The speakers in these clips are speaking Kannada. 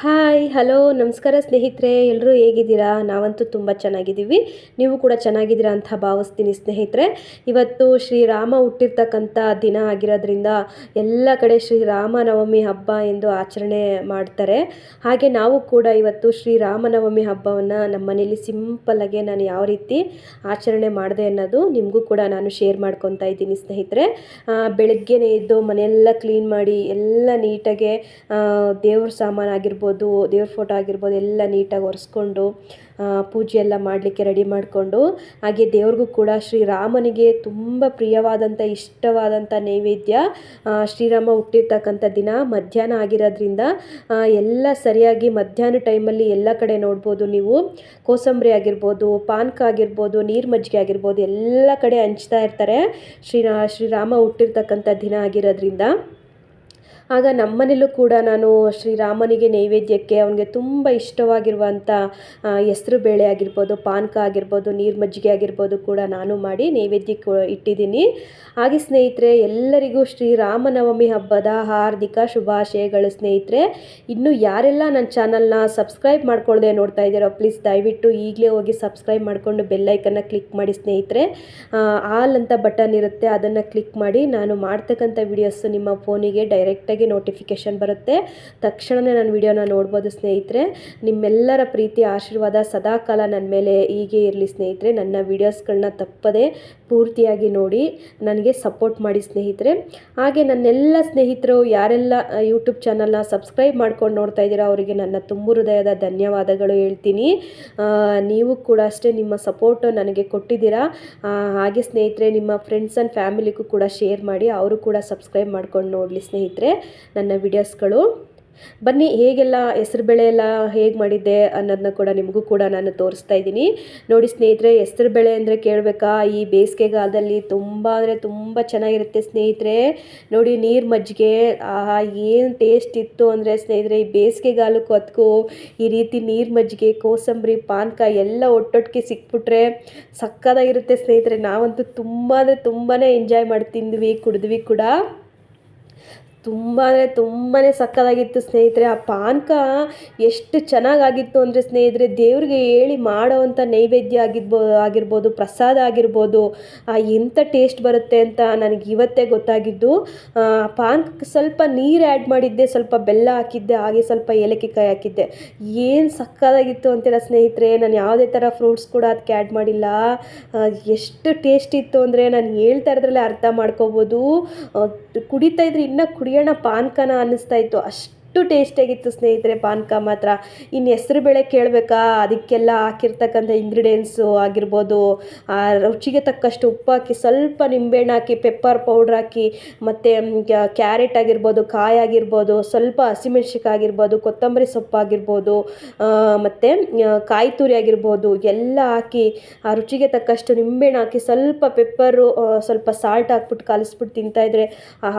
ಹಾಯ್, ಹಲೋ, ನಮಸ್ಕಾರ ಸ್ನೇಹಿತರೆ ಎಲ್ಲರೂ ಹೇಗಿದ್ದೀರಾ? ನಾವಂತೂ ತುಂಬ ಚೆನ್ನಾಗಿದ್ದೀವಿ. ನೀವು ಕೂಡ ಚೆನ್ನಾಗಿದ್ದೀರಾ ಅಂತ ಭಾವಿಸ್ತೀನಿ ಸ್ನೇಹಿತರೆ. ಇವತ್ತು ಶ್ರೀರಾಮ ಹುಟ್ಟಿರ್ತಕ್ಕಂಥ ದಿನ ಆಗಿರೋದ್ರಿಂದ ಎಲ್ಲ ಕಡೆ ಶ್ರೀರಾಮನವಮಿ ಹಬ್ಬ ಎಂದು ಆಚರಣೆ ಮಾಡ್ತಾರೆ. ಹಾಗೆ ನಾವು ಕೂಡ ಇವತ್ತು ಶ್ರೀರಾಮನವಮಿ ಹಬ್ಬವನ್ನು ನಮ್ಮ ಮನೇಲಿ ಸಿಂಪಲ್ಲಾಗೆ ನಾನು ಯಾವ ರೀತಿ ಆಚರಣೆ ಮಾಡಿದೆ ಅನ್ನೋದು ನಿಮಗೂ ಕೂಡ ನಾನು ಶೇರ್ ಮಾಡ್ಕೊತಾ ಇದ್ದೀನಿ ಸ್ನೇಹಿತರೆ. ಬೆಳಗ್ಗೆನೇ ಎದ್ದು ಮನೆಯೆಲ್ಲ ಕ್ಲೀನ್ ಮಾಡಿ ಎಲ್ಲ ನೀಟಾಗೆ ದೇವ್ರ ಸಾಮಾನು ಆಗಿರ್ಬೋದು ದೇವ್ರ ಫೋಟೋ ಆಗಿರ್ಬೋದು, ಎಲ್ಲ ನೀಟಾಗಿ ಒರೆಸ್ಕೊಂಡು ಪೂಜೆ ಎಲ್ಲ ಮಾಡಲಿಕ್ಕೆ ರೆಡಿ ಮಾಡಿಕೊಂಡು, ಹಾಗೆ ದೇವ್ರಿಗೂ ಕೂಡ ಶ್ರೀರಾಮನಿಗೆ ತುಂಬ ಪ್ರಿಯವಾದಂಥ ಇಷ್ಟವಾದಂಥ ನೈವೇದ್ಯ ಶ್ರೀರಾಮ ಹುಟ್ಟಿರ್ತಕ್ಕಂಥ ದಿನ ಮಧ್ಯಾಹ್ನ ಆಗಿರೋದ್ರಿಂದ ಎಲ್ಲ ಸರಿಯಾಗಿ ಮಧ್ಯಾಹ್ನ ಟೈಮಲ್ಲಿ ಎಲ್ಲ ಕಡೆ ನೋಡ್ಬೋದು ನೀವು. ಕೋಸಂಬರಿ ಆಗಿರ್ಬೋದು, ಪಾನಕ ಆಗಿರ್ಬೋದು, ನೀರು ಮಜ್ಜಿಗೆ ಆಗಿರ್ಬೋದು, ಎಲ್ಲ ಕಡೆ ಹಂಚ್ತಾ ಇರ್ತಾರೆ. ಶ್ರೀರಾ, ಶ್ರೀರಾಮ ಹುಟ್ಟಿರ್ತಕ್ಕಂಥ ದಿನ ಆಗಿರೋದ್ರಿಂದ. ಆಗ ನಮ್ಮನೇಲೂ ಕೂಡ ನಾನು ಶ್ರೀರಾಮನಿಗೆ ನೈವೇದ್ಯಕ್ಕೆ ಅವನಿಗೆ ತುಂಬ ಇಷ್ಟವಾಗಿರುವಂಥ ಹೆಸ್ರು ಬೇಳೆ ಆಗಿರ್ಬೋದು, ಪಾನಕ ಆಗಿರ್ಬೋದು, ನೀರು ಮಜ್ಜಿಗೆ ಆಗಿರ್ಬೋದು ಕೂಡ ನಾನು ಮಾಡಿ ನೈವೇದ್ಯಕ್ಕೆ ಇಟ್ಟಿದ್ದೀನಿ. ಹಾಗೆ ಸ್ನೇಹಿತರೆ, ಎಲ್ಲರಿಗೂ ಶ್ರೀರಾಮನವಮಿ ಹಬ್ಬದ ಹಾರ್ದಿಕ ಶುಭಾಶಯಗಳು ಸ್ನೇಹಿತರೆ. ಇನ್ನು ಯಾರೆಲ್ಲ ನನ್ನ ಚಾನಲ್ನ ಸಬ್ಸ್ಕ್ರೈಬ್ ಮಾಡ್ಕೊಳ್ಳದೆ ನೋಡ್ತಾ ಇದ್ದೀರೋ, ಪ್ಲೀಸ್ ದಯವಿಟ್ಟು ಈಗಲೇ ಹೋಗಿ ಸಬ್ಸ್ಕ್ರೈಬ್ ಮಾಡಿಕೊಂಡು ಬೆಲ್ಲೈಕನ್ನು ಕ್ಲಿಕ್ ಮಾಡಿ ಸ್ನೇಹಿತರೆ. ಆಲ್ ಅಂತ ಬಟನ್ ಇರುತ್ತೆ, ಅದನ್ನು ಕ್ಲಿಕ್ ಮಾಡಿ ನಾನು ಮಾಡ್ತಕ್ಕಂಥ ವಿಡಿಯೋಸ್ ನಿಮ್ಮ ಫೋನಿಗೆ ಡೈರೆಕ್ಟಾಗಿ ನೋಟಿಫಿಕೇಷನ್ ಬರುತ್ತೆ. ತಕ್ಷಣವೇ ನನ್ನ ವಿಡಿಯೋನ ನೋಡ್ಬೋದು ಸ್ನೇಹಿತರೆ. ನಿಮ್ಮೆಲ್ಲರ ಪ್ರೀತಿ, ಆಶೀರ್ವಾದ ಸದಾಕಾಲ ನನ್ನ ಮೇಲೆ ಹೀಗೆ ಇರಲಿ ಸ್ನೇಹಿತರೆ. ನನ್ನ ವೀಡಿಯೋಸ್ಗಳನ್ನ ತಪ್ಪದೆ ಪೂರ್ತಿಯಾಗಿ ನೋಡಿ ನನಗೆ ಸಪೋರ್ಟ್ ಮಾಡಿ ಸ್ನೇಹಿತರೆ. ಹಾಗೆ ನನ್ನೆಲ್ಲ ಸ್ನೇಹಿತರು, ಯಾರೆಲ್ಲ ಯೂಟ್ಯೂಬ್ ಚಾನಲ್ನ ಸಬ್ಸ್ಕ್ರೈಬ್ ಮಾಡ್ಕೊಂಡು ನೋಡ್ತಾ ಇದ್ದೀರಾ ಅವರಿಗೆ ನನ್ನ ತುಂಬ ಹೃದಯದ ಧನ್ಯವಾದಗಳು ಹೇಳ್ತೀನಿ. ನೀವು ಕೂಡ ಅಷ್ಟೇ ನಿಮ್ಮ ಸಪೋರ್ಟು ನನಗೆ ಕೊಟ್ಟಿದ್ದೀರಾ. ಹಾಗೆ ಸ್ನೇಹಿತರೆ, ನಿಮ್ಮ ಫ್ರೆಂಡ್ಸ್ ಆ್ಯಂಡ್ ಫ್ಯಾಮಿಲಿಗೂ ಕೂಡ ಶೇರ್ ಮಾಡಿ, ಅವರು ಕೂಡ ಸಬ್ಸ್ಕ್ರೈಬ್ ಮಾಡ್ಕೊಂಡು ನೋಡಲಿ ಸ್ನೇಹಿತರೆ, ನನ್ನ ವಿಡಿಯೋಸ್ಗಳು ಬನ್ನಿ, ಹೇಗೆಲ್ಲ ಹೆಸ್ರುಬೇಳೆ ಎಲ್ಲ ಹೇಗೆ ಮಾಡಿದ್ದೆ ಅನ್ನೋದನ್ನ ಕೂಡ ನಿಮಗೂ ಕೂಡ ನಾನು ತೋರಿಸ್ತಾ ಇದ್ದೀನಿ. ನೋಡಿ ಸ್ನೇಹಿತರೆ ಹೆಸ್ರುಬೇಳೆ ಅಂದರೆ ಕೇಳಬೇಕಾ? ಈ ಬೇಸಿಗೆಗಾಲದಲ್ಲಿ ತುಂಬ ಅಂದರೆ ತುಂಬ ಚೆನ್ನಾಗಿರುತ್ತೆ ಸ್ನೇಹಿತರೆ. ನೋಡಿ ನೀರು ಮಜ್ಜಿಗೆ ಏನು ಟೇಸ್ಟ್ ಇತ್ತು ಅಂದರೆ ಸ್ನೇಹಿತರೆ, ಈ ಬೇಸಿಗೆಗಾಲಕ್ಕೂ ಅದಕ್ಕೂ ಈ ರೀತಿ ನೀರು ಮಜ್ಜಿಗೆ, ಕೋಸಂಬರಿ ಪಾನಕ ಎಲ್ಲ ಒಟ್ಟೊಟ್ಟಿಗೆ ಸಿಕ್ಬಿಟ್ರೆ ಸಕ್ಕದಾಗಿರುತ್ತೆ ಸ್ನೇಹಿತರೆ. ನಾವಂತೂ ತುಂಬ ಅಂದರೆ ತುಂಬಾ ಎಂಜಾಯ್ ಮಾಡಿ ತಿಂದ್ವಿ, ಕುಡಿದ್ವಿ ಕೂಡ. ತುಂಬ ಅಂದರೆ ತುಂಬಾ ಸಕ್ಕತ್ತಾಗಿತ್ತು ಸ್ನೇಹಿತರೆ. ಆ ಪಾನಕ ಎಷ್ಟು ಚೆನ್ನಾಗಾಗಿತ್ತು ಅಂದರೆ ಸ್ನೇಹಿತರೆ, ದೇವ್ರಿಗೆ ಹೇಳಿ ಮಾಡೋವಂಥ ನೈವೇದ್ಯ ಆಗಿರ್ಬೋ ಆಗಿರ್ಬೋದು, ಪ್ರಸಾದ ಆಗಿರ್ಬೋದು ಎಂಥ ಟೇಸ್ಟ್ ಬರುತ್ತೆ ಅಂತ ನನಗೆ ಇವತ್ತೇ ಗೊತ್ತಾಗಿದ್ದು. ಪಾನಕಕ್ಕೆ ಸ್ವಲ್ಪ ನೀರು ಆ್ಯಡ್ ಮಾಡಿದ್ದೆ, ಸ್ವಲ್ಪ ಬೆಲ್ಲ ಹಾಕಿದ್ದೆ, ಹಾಗೆ ಸ್ವಲ್ಪ ಏಲಕ್ಕಿ ಕಾಯಿ ಹಾಕಿದ್ದೆ. ಏನು ಸಕ್ಕತ್ತಾಗಿತ್ತು ಅಂತೀರ ಸ್ನೇಹಿತರೆ, ನಾನು ಯಾವುದೇ ಥರ ಫ್ರೂಟ್ಸ್ ಕೂಡ ಅದಕ್ಕೆ ಆ್ಯಡ್ ಮಾಡಿಲ್ಲ. ಎಷ್ಟು ಟೇಸ್ಟ್ ಇತ್ತು ಅಂದರೆ ನಾನು ಹೇಳ್ತಾ ಇರೋದ್ರಲ್ಲೇ ಅರ್ಥ ಮಾಡ್ಕೋಬೋದು. ಕುಡಿತಾ ಇದ್ರೆ ಇನ್ನೂ ಕುಡಿಯೋಣ ಪಾನ್ಕನ ಅನ್ನಿಸ್ತಾ ಇತ್ತು. ಅಷ್ಟು ಟೇಸ್ಟಿಯಾಗಿತ್ತು ಸ್ನೇಹಿತರೆ, ಪಾನಕ ಮಾತ್ರ. ಇನ್ನು ಹೆಸ್ರು ಬೇಳೆ ಕೇಳಬೇಕಾ? ಅದಕ್ಕೆಲ್ಲ ಹಾಕಿರ್ತಕ್ಕಂಥ ಇಂಗ್ರೀಡಿಯೆಂಟ್ಸು ಆಗಿರ್ಬೋದು. ರುಚಿಗೆ ತಕ್ಕಷ್ಟು ಉಪ್ಪು ಹಾಕಿ, ಸ್ವಲ್ಪ ನಿಂಬೆಹಣ್ಣು ಹಾಕಿ ಪೆಪ್ಪರ್ ಪೌಡ್ರ್ ಹಾಕಿ, ಮತ್ತು ಕ್ಯಾರೆಟ್ ಆಗಿರ್ಬೋದು, ಕಾಯಿ ಆಗಿರ್ಬೋದು, ಸ್ವಲ್ಪ ಹಸಿಮೆಣ್ಸಿಕಾಯಿ ಆಗಿರ್ಬೋದು, ಕೊತ್ತಂಬರಿ ಸೊಪ್ಪು ಆಗಿರ್ಬೋದು ಮತ್ತು ಕಾಯಿ ತುರಿ ಆಗಿರ್ಬೋದು, ಎಲ್ಲ ಹಾಕಿ, ಆ ರುಚಿಗೆ ತಕ್ಕಷ್ಟು ನಿಂಬೆಹಣ್ಣು ಹಾಕಿ, ಸ್ವಲ್ಪ ಪೆಪ್ಪರು ಸ್ವಲ್ಪ ಸಾಲ್ಟ್ ಹಾಕ್ಬಿಟ್ಟು ಕಲಿಸ್ಬಿಟ್ಟು ತಿಂತಾಯಿದ್ರೆ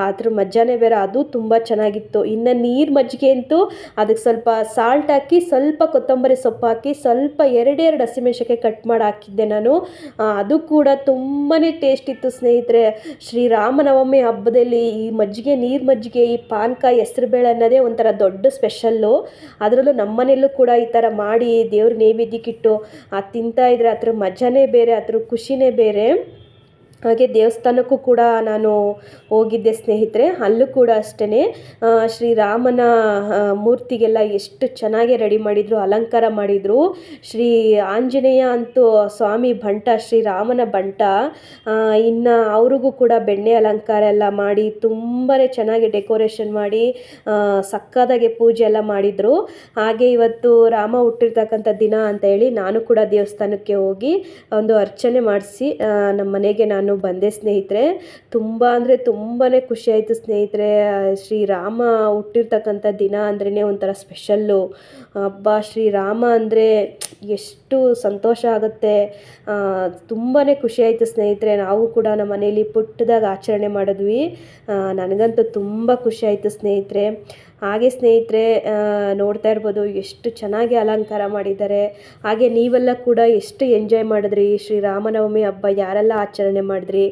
ಅದ್ರ ಮಜಾನೇ ಬೇರೆ. ಅದು ತುಂಬ ಚೆನ್ನಾಗಿತ್ತು. ಇನ್ನು ನೀರು ಮಜ್ಜಿಗೆ ಅಂತೂ ಅದಕ್ಕೆ ಸ್ವಲ್ಪ ಸಾಲ್ಟ್ ಹಾಕಿ, ಸ್ವಲ್ಪ ಕೊತ್ತಂಬರಿ ಸೊಪ್ಪು ಹಾಕಿ, ಸ್ವಲ್ಪ ಎರಡೆರಡು ಹಸಿಮೆಣಸಕ್ಕೆ ಕಟ್ ಮಾಡಿ ಹಾಕಿದ್ದೆ ನಾನು. ಅದು ಕೂಡ ತುಂಬಾ ಟೇಸ್ಟ್ ಇತ್ತು ಸ್ನೇಹಿತರೆ. ಶ್ರೀರಾಮನವಮಿ ಹಬ್ಬದಲ್ಲಿ ಈ ಮಜ್ಜಿಗೆ, ನೀರು ಮಜ್ಜಿಗೆ, ಈ ಪಾನಕ ಹೆಸ್ರುಬೇಳೆ ಅನ್ನೋದೇ ಒಂಥರ ದೊಡ್ಡ ಸ್ಪೆಷಲ್ಲು ಅದರಲ್ಲೂ ನಮ್ಮನೆಯಲ್ಲೂ ಕೂಡ ಈ ಥರ ಮಾಡಿ ದೇವ್ರ ನೈವೇದ್ಯಕ್ಕಿಟ್ಟು ಅದು ತಿಂತಾಯಿದ್ರೆ ಅದ್ರ ಮಜಾನೇ ಬೇರೆ, ಅದ್ರ ಖುಷಿನೇ ಬೇರೆ. ಹಾಗೆ ದೇವಸ್ಥಾನಕ್ಕೂ ಕೂಡ ನಾನು ಹೋಗಿದ್ದೆ ಸ್ನೇಹಿತರೆ. ಅಲ್ಲೂ ಕೂಡ ಅಷ್ಟೇ ಶ್ರೀರಾಮನ ಮೂರ್ತಿಗೆಲ್ಲ ಎಷ್ಟು ಚೆನ್ನಾಗಿ ರೆಡಿ ಮಾಡಿದರು, ಅಲಂಕಾರ ಮಾಡಿದರು. ಶ್ರೀ ಆಂಜನೇಯ ಅಂತೂ ಸ್ವಾಮಿ ಬಂಟ ಶ್ರೀರಾಮನ ಬಂಟ ಇನ್ನು ಅವ್ರಿಗೂ ಕೂಡ ಬೆಣ್ಣೆ ಅಲಂಕಾರ ಎಲ್ಲ ಮಾಡಿ ತುಂಬಾ ಚೆನ್ನಾಗಿ ಡೆಕೋರೇಷನ್ ಮಾಡಿ ಸಕ್ಕದಾಗೆ ಪೂಜೆ ಎಲ್ಲ ಮಾಡಿದರು. ಹಾಗೆ ಇವತ್ತು ರಾಮ ಹುಟ್ಟಿರ್ತಕ್ಕಂಥ ದಿನ ಅಂತ ಹೇಳಿ ನಾನು ಕೂಡ ದೇವಸ್ಥಾನಕ್ಕೆ ಹೋಗಿ ಒಂದು ಅರ್ಚನೆ ಮಾಡಿಸಿ ನಮ್ಮ ಮನೆಗೆ ನಾನು ನಾನು ಬಂದೆ ಸ್ನೇಹಿತರೆ. ತುಂಬ ಅಂದರೆ ತುಂಬಾ ಖುಷಿಯಾಯಿತು ಸ್ನೇಹಿತರೆ. ಶ್ರೀರಾಮ ಹುಟ್ಟಿರ್ತಕ್ಕಂಥ ದಿನ ಅಂದ್ರೇ ಒಂಥರ ಸ್ಪೆಷಲ್ಲು. ಹಬ್ಬ ಶ್ರೀರಾಮ ಅಂದರೆ ಎಷ್ಟು ಸಂತೋಷ ಆಗುತ್ತೆ. ತುಂಬಾ ಖುಷಿಯಾಯಿತು ಸ್ನೇಹಿತರೆ. ನಾವು ಕೂಡ ನಮ್ಮ ಮನೇಲಿ ಪುಟ್ಟದಾಗ ಆಚರಣೆ ಮಾಡಿದ್ವಿ. ನನಗಂತೂ ತುಂಬ ಖುಷಿ ಆಯಿತು ಸ್ನೇಹಿತರೆ. ಹಾಗೆ ಸ್ನೇಹಿತರೆ ನೋಡ್ತಾ ಇರ್ಬೋದು ಎಷ್ಟು ಚೆನ್ನಾಗಿ ಅಲಂಕಾರ ಮಾಡಿದ್ದಾರೆ. ಹಾಗೆ ನೀವೆಲ್ಲ ಕೂಡ ಎಷ್ಟು ಎಂಜಾಯ್ ಮಾಡಿದ್ರಿ? ಶ್ರೀರಾಮನವಮಿ ಹಬ್ಬ ಯಾರೆಲ್ಲ ಆಚರಣೆ ಮಾಡಿದ್ರಿ?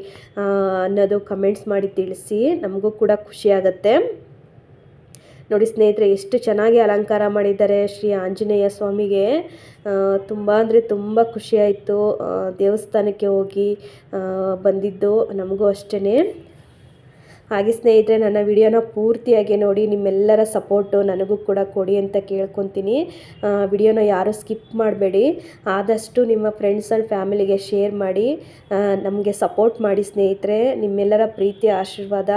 ಅನ್ನೋದು ಕಮೆಂಟ್ಸ್ ಮಾಡಿ ತಿಳಿಸಿ, ನಮಗೂ ಕೂಡ ಖುಷಿಯಾಗತ್ತೆ ನೋಡಿ ಸ್ನೇಹಿತರೆ, ಎಷ್ಟು ಚೆನ್ನಾಗಿ ಅಲಂಕಾರ ಮಾಡಿದ್ದಾರೆ ಶ್ರೀ ಆಂಜನೇಯ ಸ್ವಾಮಿಗೆ. ತುಂಬ ಅಂದರೆ ತುಂಬ ಖುಷಿಯಾಯಿತು ದೇವಸ್ಥಾನಕ್ಕೆ ಹೋಗಿ ಬಂದಿದ್ದು ನಮಗೂ ಅಷ್ಟೇ ಹಾಗೆ ಸ್ನೇಹಿತರೆ, ನನ್ನ ವಿಡಿಯೋನ ಪೂರ್ತಿಯಾಗಿ ನೋಡಿ, ನಿಮ್ಮೆಲ್ಲರ ಸಪೋರ್ಟು ನನಗೂ ಕೂಡ ಕೊಡಿ ಅಂತ ಕೇಳ್ಕೊತೀನಿ. ವಿಡಿಯೋನ ಯಾರೂ ಸ್ಕಿಪ್ ಮಾಡಬೇಡಿ. ಆದಷ್ಟು ನಿಮ್ಮ ಫ್ರೆಂಡ್ಸ್ ಆ್ಯಂಡ್ ಫ್ಯಾಮಿಲಿಗೆ ಶೇರ್ ಮಾಡಿ ನಮಗೆ ಸಪೋರ್ಟ್ ಮಾಡಿ ಸ್ನೇಹಿತರೆ. ನಿಮ್ಮೆಲ್ಲರ ಪ್ರೀತಿ ಆಶೀರ್ವಾದ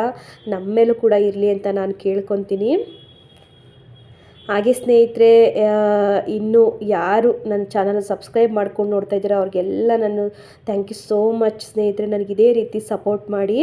ನಮ್ಮ ಕೂಡ ಇರಲಿ ಅಂತ ನಾನು ಕೇಳ್ಕೊತೀನಿ. ಹಾಗೆ ಸ್ನೇಹಿತರೆ ಇನ್ನು ಯಾರು ನನ್ನ ಚಾನಲ್ ಸಬ್ಸ್ಕ್ರೈಬ್ ಮಾಡ್ಕೊಂಡು ನೋಡ್ತಾ ಇದ್ದೀರಾ, ಅವ್ರಿಗೆಲ್ಲ ನಾನು ಥ್ಯಾಂಕ್ ಯು ಸೋ ಮಚ್ ಸ್ನೇಹಿತರೆ. ನನಗೆ ಇದೇ ರೀತಿ ಸಪೋರ್ಟ್ ಮಾಡಿ.